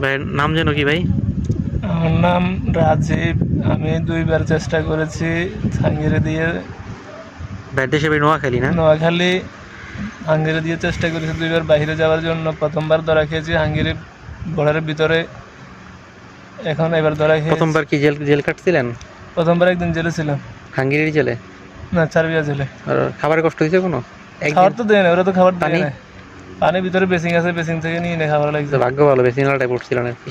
ভাইয়ের নাম যেন কি ভাই? আমার নাম রাজীব। আমি দুইবার চেষ্টা করেছি হাঙ্গেরি দিয়ে। ভাইয়ের দেশে ভাই নোয়াখালী না? নোয়াখালী হাঙ্গেরি দিয়ে চেষ্টা করেছি দুইবার। বাইরে যাওয়ার জন্য প্রথমবার ধরা খেয়েছি হাঙ্গেরি বর্ডারের ভিতরে। এখন এবার ধরা খেয়েছি। প্রথমবার কি জেল জেল কাটছিলেন? প্রথমবার একদিন জেলে ছিলাম। হাঙ্গেরির জেলে? না চারবিয়া জেলে। আর খাবারের কষ্ট হয়েছে কোনো? খাবার তো দেয় না ওরা তো খাবার দেয় না পানির ভিতরে বেসিং আছে বেসিং থেকে নিয়ে নিয়ে খাবার লাগছে। ভাগ্য ভালো বেশি নালাটায় পড়ছিলেন আর কি।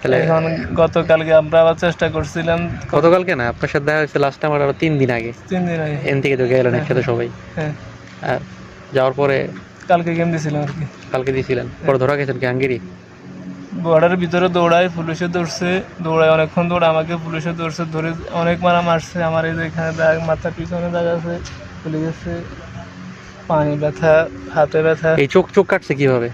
তাহলে এখন গতকালকে আমরা আবার চেষ্টা করছিলাম গতকালকে না আপনার সাথে দেখা হয়েছে লাস্ট টাইম আরও তিন দিন আগে। তিন দিন আগে। এন থেকে তো গেলেন একসাথে সবাই। হ্যাঁ। আর যাওয়ার পরে কালকে গেম দিয়েছিলাম আর কি। কালকে দিয়েছিলেন পরে ধরা গেছেন কি হাঙ্গেরি? বর্ডারের ভিতরে দৌড়ায় পুলিশে ধরছে দৌড়ায় অনেকক্ষণ দৌড়ে আমাকে পুলিশে ধরছে ধরে অনেক মারা মারছে আমার এই যে এখানে দাগ মাথার পিছনে দাগ আছে ফুলে গেছে পানি ব্যথা হাতে ব্যথা। এই চোখ চোখ কাটছে কীভাবে?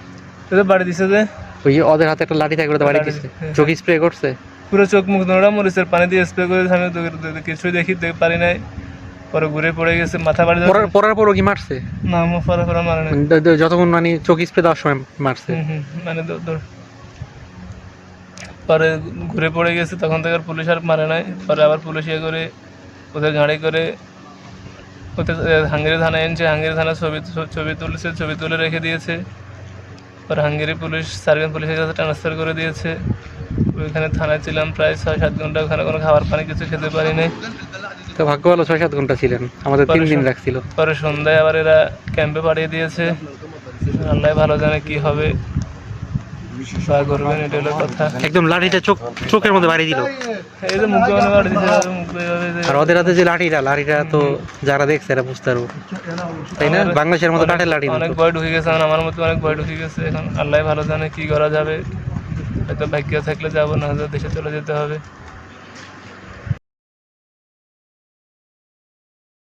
এটা বাড়ি দিছে যে? ওই ওদের হাতে একটা লাঠি থাকে বাড়ি দিচ্ছে হ্যাঁ। চোখ স্প্রে করছে? পুরো চোখ মুখ নোড়া মরিচের পানি দিয়ে স্প্রে করে আমি কিছুই দেখি পারি নাই। পরে ঘুরে পড়ে গেছে মাথা বাড়ি পরার পরার পরও কি মারছে? না মুখ ফরা ফরা মারে দ- যতক্ষণ মানে চোখ স্প্রে দেওয়ার সময় মারছে। মানে দৌড় পরে ঘুরে পড়ে গেছে তখন থেকে পুলিশ আর মারে নাই। পরে আবার পুলিশ ইয়ে করে ওদের গাড়ি করে ওদের হাঙ্গেরি থানায় এনেছে হাঙ্গেরি থানা ছবি ছবি তুলেছে ছবি তুলে রেখে দিয়েছে। পরে হাঙ্গেরি পুলিশ সার্ভেন্ট পুলিশের কাছে ট্রান্সফার করে দিয়েছে। ওইখানে থানায় ছিলাম প্রায় ছয় সাত ঘণ্টা। ওখানে কোনো খাবার পানি কিছু খেতে পারিনি। তো ভাগ্য ভালো ছয় সাত ঘণ্টা ছিলেন। আমাদের তিন দিন রাখছিল। পরে সন্ধ্যায় আবার এরা ক্যাম্পে পাঠিয়ে দিয়েছে। আল্লাহ ভালো জানে কি হবে। বা করবেন এটা হলো কথা। একদম লাঠিটা চোখ চোখের মধ্যে বাড়ি দিল। এই যে মুখে মনে বাড়ি দিছে মুখে আর ওদের হাতে যে লাঠিটা লাঠিটা তো যারা দেখছে এরা বুঝতে পারব। তাই না? বাংলাদেশের মতো কাঠের লাঠি অনেক ভয় ঢুকে গেছে আমার মতো অনেক ভয় ঢুকে গেছে। এখন আল্লাহ ভালো জানে কি করা যাবে। হয়তো ভাগ্য থাকলে যাব না দেশে চলে যেতে হবে।